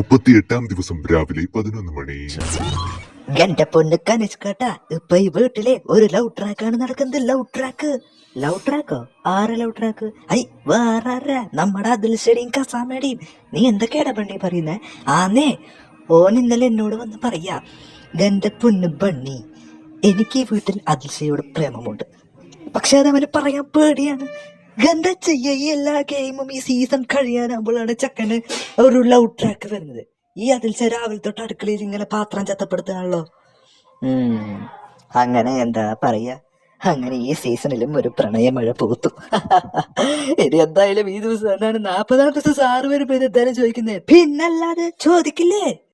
മുപ്പത്തി എട്ടാം ദിവസം രാവിലെ പതിനൊന്ന് മണി. എന്റെ പൊന്ന് കനിഷ്കട്ടാ ഇപ്പൊ ഈ വീട്ടിലെ ഒരു ലവ് ആണ് നടക്കുന്നത്. ലവ് ട്രാക്ക് ലവ് ട്രാക്കോ ആറ് ലവ് ട്രാക്ക് ഐ വേറെ? നമ്മുടെ അതിൽ ശരിയും കസാമേടിയും നീ എന്തൊക്കെയാണ് ബണ്ണി പറയുന്നേ? ആന്നേ ഓൻ ഇന്നലെ എന്നോട് വന്ന് പറയാ എന്റെ പൊന്ന് ബണ്ണി എനിക്ക് ഈ വീട്ടിൽ അതിൽശയോട് പ്രേമമുണ്ട്. പക്ഷെ അത് അവന് പറയാൻ പേടിയാണ്. എന്താ ചെയ്യ. ഈ എല്ലാ ഗെയിമും ഈ സീസൺ കഴിയാനാകുമ്പോഴാണ് ചക്കന് ഒരു ലൗ ട്രാക്ക് വരുന്നത്. ഈ അതിൽ രാവിലെ തൊട്ട് അടുക്കളയിൽ ഇങ്ങനെ പാത്രം ചത്തപ്പെടുത്താണല്ലോ. അങ്ങനെ എന്താ പറയാ? അങ്ങനെ ഈ സീസണിലും ഒരു പ്രണയമഴ പൂത്തു. ഇത് എന്തായാലും ഈ ദിവസം എന്താണ് നാപ്പതാം ദിവസം സാറ് വരുമ്പോ ഇത് എന്തായാലും ചോദിക്കുന്നത് പിന്നല്ലാതെ ചോദിക്കില്ലേ?